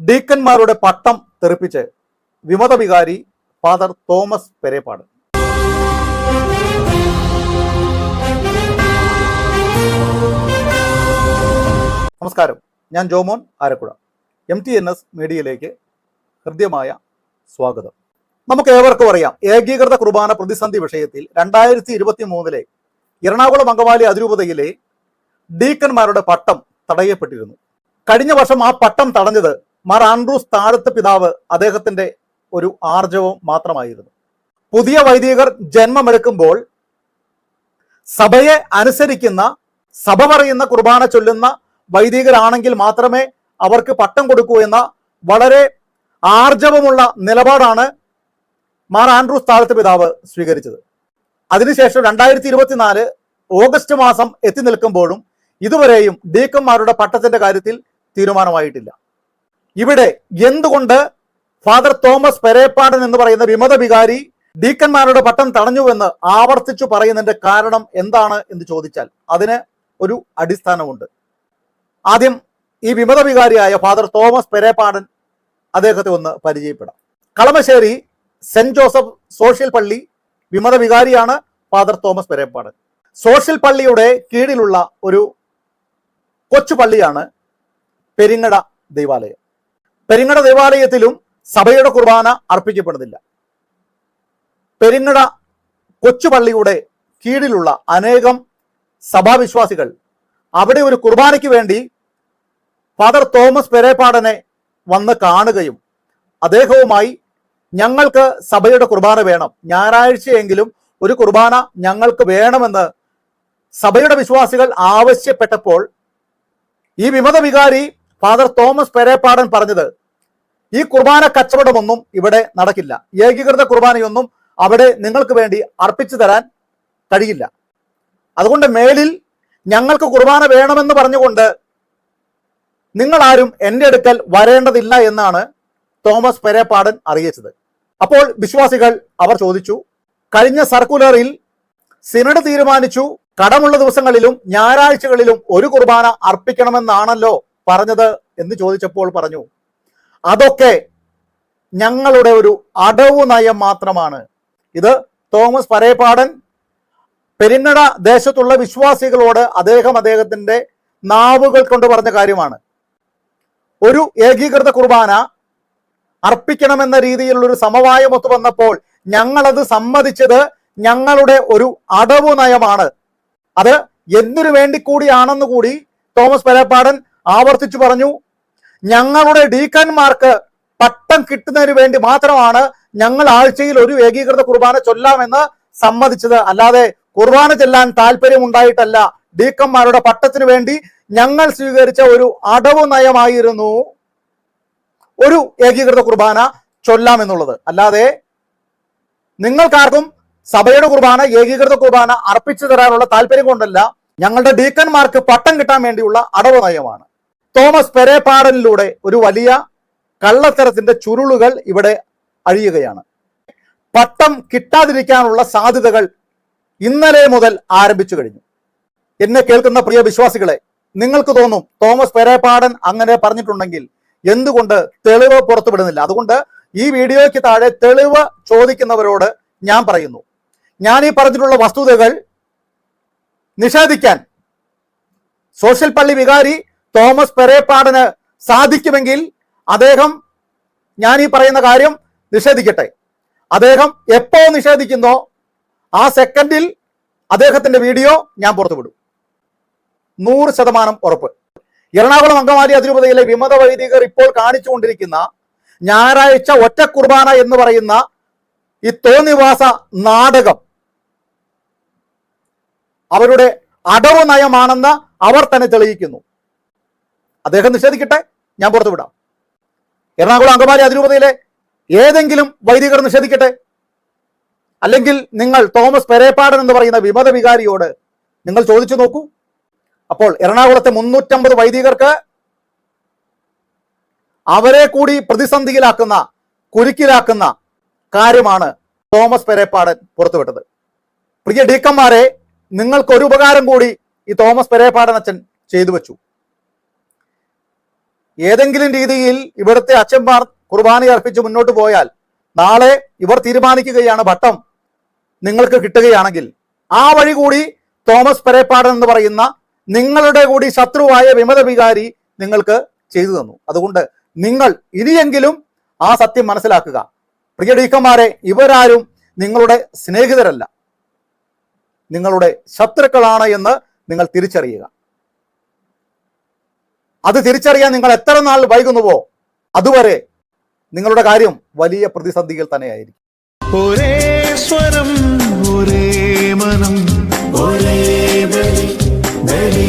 ഡീക്കന്മാരുടെ പട്ടം തെറിപ്പിച്ച് വിമത വികാരി father Thomas Perepad. നമസ്കാരം. ഞാൻ Jomon Arakuzha M T N S മീഡിയയിലേക്ക് ഹൃദ്യമായ സ്വാഗതം. നമുക്ക് ഏവർക്കും അറിയാം ഏകീകൃത കുർബാന പ്രതിസന്ധി വിഷയത്തിൽ രണ്ടായിരത്തി ഇരുപത്തി മൂന്നിലെ എറണാകുളം അങ്കമാലി അതിരൂപതയിലെ ഡീക്കന്മാരുടെ പട്ടം തടയപ്പെട്ടിരുന്നു. കഴിഞ്ഞ വർഷം ആ പട്ടം തടഞ്ഞത് മാർ ആൻഡ്രൂസ് താഴത്ത് പിതാവ് അദ്ദേഹത്തിന്റെ ഒരു ആർജവം മാത്രമായിരുന്നു. പുതിയ വൈദികർ ജന്മമെടുക്കുമ്പോൾ സഭയെ അനുസരിക്കുന്ന സഭ പറയുന്ന കുർബാന ചൊല്ലുന്ന വൈദികരാണെങ്കിൽ മാത്രമേ അവർക്ക് പട്ടം കൊടുക്കൂ എന്ന വളരെ ആർജവമുള്ള നിലപാടാണ് മാർ ആൻഡ്രൂസ് താഴത്ത് പിതാവ് സ്വീകരിച്ചത്. അതിനുശേഷം രണ്ടായിരത്തി ഇരുപത്തിനാല് ഓഗസ്റ്റ് മാസം എത്തി നിൽക്കുമ്പോഴും ഇതുവരെയും ഡീക്കന്മാരുടെ പട്ടത്തിന്റെ കാര്യത്തിൽ തീരുമാനമായിട്ടില്ല. ഇവിടെ എന്തുകൊണ്ട് ഫാദർ തോമസ് പെരേപ്പാടൻ എന്ന് പറയുന്ന വിമത വികാരി ഡീക്കന്മാരുടെ പട്ടം തടഞ്ഞുവെന്ന് ആവർത്തിച്ചു പറയുന്നതിന്റെ കാരണം എന്താണ് എന്ന് ചോദിച്ചാൽ അതിന് ഒരു അടിസ്ഥാനമുണ്ട്. ആദ്യം ഈ വിമത വികാരിയായ ഫാദർ തോമസ് പെരേപ്പാടൻ അദ്ദേഹത്തെ ഒന്ന് പരിചയപ്പെടാം. കളമശ്ശേരി സെന്റ് ജോസഫ് സോഷ്യൽ പള്ളി വിമത വികാരിയാണ് ഫാദർ തോമസ് പെരേപ്പാടൻ. സോഷ്യൽ പള്ളിയുടെ കീഴിലുള്ള ഒരു കൊച്ചു പള്ളിയാണ് പെരിങ്ങട ദൈവാലയം. പെരിങ്ങട ദേവാലയത്തിലും സഭയുടെ കുർബാന അർപ്പിക്കപ്പെടുന്നില്ല. പെരിങ്ങട കൊച്ചുപള്ളിയുടെ കീഴിലുള്ള അനേകം സഭാവിശ്വാസികൾ അവിടെ ഒരു കുർബാനയ്ക്ക് വേണ്ടി ഫാദർ തോമസ് പെരേപ്പാടനെ വന്ന് കാണുകയും അദ്ദേഹവുമായി ഞങ്ങൾക്ക് സഭയുടെ കുർബാന വേണം. ഞായറാഴ്ചയെങ്കിലും ഒരു കുർബാന ഞങ്ങൾക്ക് വേണമെന്ന് സഭയുടെ വിശ്വാസികൾ ആവശ്യപ്പെട്ടപ്പോൾ ഈ വിമത വികാരി ഫാദർ തോമസ് പെരേപ്പാടൻ പറഞ്ഞത് ഈ കുർബാന കച്ചവടമൊന്നും ഇവിടെ നടക്കില്ല. ഏകീകൃത കുർബാനയൊന്നും അവിടെ നിങ്ങൾക്ക് വേണ്ടി അർപ്പിച്ചു തരാൻ കഴിയില്ല. അതുകൊണ്ട് മേലിൽ ഞങ്ങൾക്ക് കുർബാന വേണമെന്ന് പറഞ്ഞുകൊണ്ട് നിങ്ങൾ ആരും എന്റെ അടുക്കൽ വരേണ്ടതില്ല എന്നാണ് തോമസ് പെരേപ്പാടൻ അറിയിച്ചത്. അപ്പോൾ വിശ്വാസികൾ അവർ ചോദിച്ചു കഴിഞ്ഞ സർക്കുലറിൽ സിനഡ് തീരുമാനിച്ചു കടമുള്ള ദിവസങ്ങളിലും ഞായറാഴ്ചകളിലും ഒരു കുർബാന അർപ്പിക്കണമെന്നാണല്ലോ പറഞ്ഞത്? എന്ന് ചോദിച്ചപ്പോൾ പറഞ്ഞു അതൊക്കെ ഞങ്ങളുടെ ഒരു അടവു നയം മാത്രമാണ്. ഇത് തോമസ് പരേപ്പാടൻ പെരിങ്ങട ദേശത്തുള്ള വിശ്വാസികളോട് അദ്ദേഹം അദ്ദേഹത്തിന്റെ നാവുകൾ കൊണ്ട് പറഞ്ഞ കാര്യമാണ്. ഒരു ഏകീകൃത കുർബാന അർപ്പിക്കണമെന്ന രീതിയിലുള്ള ഒരു സമവായം ഒത്തു വന്നപ്പോൾ ഞങ്ങളത് സമ്മതിച്ചത് ഞങ്ങളുടെ ഒരു അടവു നയമാണ്. അത് എന്തിനു വേണ്ടി കൂടിയാണെന്ന് കൂടി തോമസ് പെരപ്പാടൻ ആവർത്തിച്ചു പറഞ്ഞു. ഞങ്ങളുടെ ഡീക്കന്മാർക്ക് പട്ടം കിട്ടുന്നതിന് വേണ്ടി മാത്രമാണ് ഞങ്ങൾ ആഴ്ചയിൽ ഒരു ഏകീകൃത കുർബാന ചൊല്ലാമെന്ന് സമ്മതിച്ചത്. അല്ലാതെ കുർബാന ചെല്ലാൻ താല്പര്യമുണ്ടായിട്ടല്ല. ഡീക്കന്മാരുടെ പട്ടത്തിന് വേണ്ടി ഞങ്ങൾ സ്വീകരിച്ച ഒരു അടവ് നയമായിരുന്നു ഒരു ഏകീകൃത കുർബാന ചൊല്ലാമെന്നുള്ളത്. അല്ലാതെ നിങ്ങൾക്കാർക്കും സഭയുടെ കുർബാന ഏകീകൃത കുർബാന അർപ്പിച്ചു തരാനുള്ള താല്പര്യം കൊണ്ടല്ല ഞങ്ങളുടെ ഡീക്കന്മാർക്ക് പട്ടം കിട്ടാൻ വേണ്ടിയുള്ള അടവ് നയമാണ്. തോമസ് പെരേപ്പാടനിലൂടെ ഒരു വലിയ കള്ളത്തരത്തിന്റെ ചുരുളുകൾ ഇവിടെ അഴിയുകയാണ്. പട്ടം കിട്ടാതിരിക്കാനുള്ള സാധ്യതകൾ ഇന്നലെ മുതൽ ആരംഭിച്ചു കഴിഞ്ഞു. എന്നെ കേൾക്കുന്ന പ്രിയ വിശ്വാസികളെ നിങ്ങൾക്ക് തോന്നും തോമസ് പെരേപ്പാടൻ അങ്ങനെ പറഞ്ഞിട്ടുണ്ടെങ്കിൽ എന്തുകൊണ്ട് തെളിവ് പുറത്തുവിടുന്നില്ല? അതുകൊണ്ട് ഈ വീഡിയോയ്ക്ക് താഴെ തെളിവ് ചോദിക്കുന്നവരോട് ഞാൻ പറയുന്നു. ഞാൻ ഈ പറഞ്ഞിട്ടുള്ള വസ്തുതകൾ നിഷേധിക്കാൻ സോഷ്യൽ പള്ളി വികാരി തോമസ് പെരേപ്പാടന് സാധിക്കുമെങ്കിൽ അദ്ദേഹം ഞാൻ ഈ പറയുന്ന കാര്യം നിഷേധിക്കട്ടെ. അദ്ദേഹം എപ്പോ നിഷേധിക്കുന്നോ ആ സെക്കൻഡിൽ അദ്ദേഹത്തിന്റെ വീഡിയോ ഞാൻ പുറത്തുവിടും. നൂറ് ശതമാനം ഉറപ്പ്. എറണാകുളം അങ്കമാലി അതിരൂപതയിലെ വിമത വൈദികർ ഇപ്പോൾ കാണിച്ചുകൊണ്ടിരിക്കുന്ന ഞായറാഴ്ച ഒറ്റ കുർബാന എന്ന് പറയുന്ന ഈ തോന്നിവാസ നാടകം അവരുടെ അടവ് നയമാണെന്ന് അവർ തന്നെ തെളിയിക്കുന്നു. അദ്ദേഹം നിഷേധിക്കട്ടെ? ഞാൻ പുറത്തു വിടാം. എറണാകുളം അങ്കമാലി അതിരൂപതയിലെ ഏതെങ്കിലും വൈദികർ നിഷേധിക്കട്ടെ? അല്ലെങ്കിൽ നിങ്ങൾ തോമസ് പെരേപ്പാടൻ എന്ന് പറയുന്ന വിമത വികാരിയോട് നിങ്ങൾ ചോദിച്ചു നോക്കൂ. അപ്പോൾ എറണാകുളത്തെ മുന്നൂറ്റമ്പത് വൈദികർക്ക് അവരെ കൂടി പ്രതിസന്ധിയിലാക്കുന്ന കുരുക്കിലാക്കുന്ന കാര്യമാണ് തോമസ് പെരേപ്പാടൻ പുറത്തുവിട്ടത്. പ്രിയ ഡീക്കന്മാരെ നിങ്ങൾക്കൊരു ഉപകാരം കൂടി ഈ തോമസ് പെരേപ്പാടൻ അച്ഛൻ ചെയ്തു വെച്ചു. ഏതെങ്കിലും രീതിയിൽ ഇവിടുത്തെ അച്ഛന്മാർ കുർബാന അർപ്പിച്ച് മുന്നോട്ട് പോയാൽ നാളെ ഇവർ തീരുമാനിക്കുകയാണ് ഭട്ടം നിങ്ങൾക്ക് കിട്ടുകയാണെങ്കിൽ. ആ വഴി കൂടി തോമസ് പെരേപ്പാടൻ എന്ന് പറയുന്ന നിങ്ങളുടെ കൂടി ശത്രുവായ വിമത വികാരി നിങ്ങൾക്ക് ചെയ്തു തന്നു. അതുകൊണ്ട് നിങ്ങൾ ഇനിയെങ്കിലും ആ സത്യം മനസ്സിലാക്കുക. പ്രിയ ഡീക്കന്മാരെ ഇവരാരും നിങ്ങളുടെ സ്നേഹിതരല്ല. നിങ്ങളുടെ ശത്രുക്കളാണ് എന്ന് നിങ്ങൾ തിരിച്ചറിയുക. അത് തിരിച്ചറിയാൻ നിങ്ങൾ എത്ര നാൾ വൈകുന്നുവോ അതുവരെ നിങ്ങളുടെ കാര്യം വലിയ പ്രതിസന്ധികൾ തന്നെയായിരിക്കും. ഒരേ സ്വരം ഒരേ മനം ഒരേ ബലി ബലി.